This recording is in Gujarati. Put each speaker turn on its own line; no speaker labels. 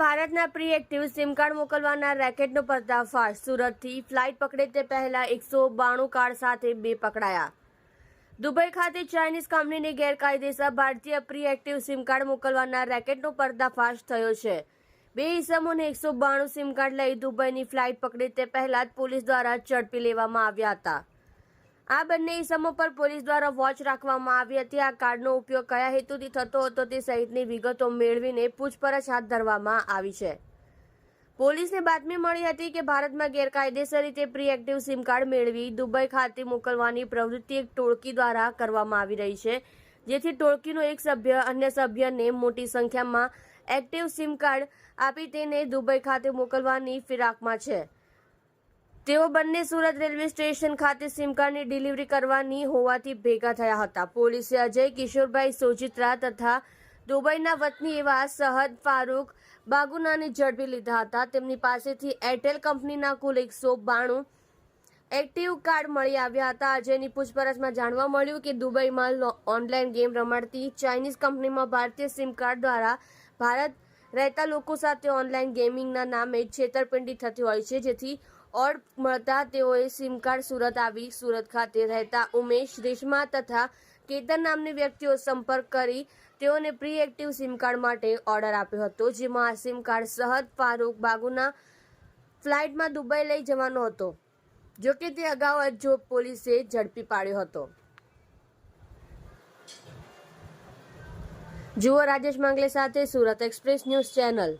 ભારતના પ્રી એક્ટિવ સિમ કાર્ડ મોકલવાના રેકેટનો પર્દાફાશ. સુરતથી ફ્લાઇટ પકડે તે પહેલા એકસો બાણું કાર્ડ સાથે બે પકડાયા. દુબઈ ખાતે ચાઇનીઝ કંપનીની ગેરકાયદેસર ભારતીય પ્રી એક્ટિવ સિમ કાર્ડ મોકલવાના રેકેટનો પર્દાફાશ થયો છે. બે ઇસમોને એકસો બાણું સિમ કાર્ડ લઈ દુબઈની ફ્લાઇટ પકડે તે પહેલા જ પોલીસ દ્વારા ઝડપી લેવામાં આવ્યા હતા. આ બંને ઇસમો પર પોલીસ દ્વારા વોચ રાખવામાં આવી હતી. આ કાર્ડનો ઉપયોગ કયા હેતુથી થતો હતો તે સહિતની વિગતો મેળવીને પૂછપરછ હાથ ધરવામાં આવી છે. પોલીસને બાતમી મળી હતી કે ભારતમાં ગેરકાયદેસર રીતે પ્રી એક્ટિવ સિમ કાર્ડ મેળવી દુબઈ ખાતે મોકલવાની પ્રવૃત્તિ એક ટોળકી દ્વારા કરવામાં આવી રહી છે, જેથી ટોળકીનો એક સભ્ય અન્ય સભ્યને મોટી સંખ્યામાં એક્ટિવ સિમ કાર્ડ આપી તેને દુબઈ ખાતે મોકલવાની ફિરાકમાં છે. તેઓ બંને સુરત રેલવે સ્ટેશન ખાતે સિમ કાર્ડની ડિલિવરી કરવાની હોવાથી ભેગા થયા હતા. પોલીસે અજય કિશોરભાઈ સોજિત્રા તથા દુબઈના વતની એવા સહદ ફારૂક બાગુનાને ઝડપી લીધા હતા. તેમની પાસેથી એરટેલ કંપનીના કુલ એકસો બાણું એક્ટિવ કાર્ડ મળી આવ્યા હતા. અજયની પૂછપરછમાં જાણવા મળ્યું કે દુબઈમાં ઓનલાઈન ગેમ રમાડતી ચાઇનીઝ કંપનીમાં ભારતીય સિમ કાર્ડ દ્વારા ભારત રહેતા લોકો સાથે ઓનલાઈન ગેમિંગના નામે છેતરપિંડી થતી હોય છે, જેથી ઓર્ડ મળતા તેઓએ સિમ કાર્ડ સુરત આવી સુરત ખાતે રહેતા ઉમેશ રેશમા તથા કેતન નામની વ્યક્તિઓ સંપર્ક કરી તેઓને પ્રી એક્ટિવ સિમ કાર્ડ માટે ઓર્ડર આપ્યો હતો જેમાં આ સિમ કાર્ડ સહદ ફારૂક બાગુના ફ્લાઇટમાં દુબઈ લઈ જવાનો હતો, જો કે તે અગાઉ જ જો પોલીસે ઝડપી પાડ્યો હતો. જુઓ રાજેશ માંગલે સાથે સુરત એક્સપ્રેસ ન્યૂઝ ચેનલ.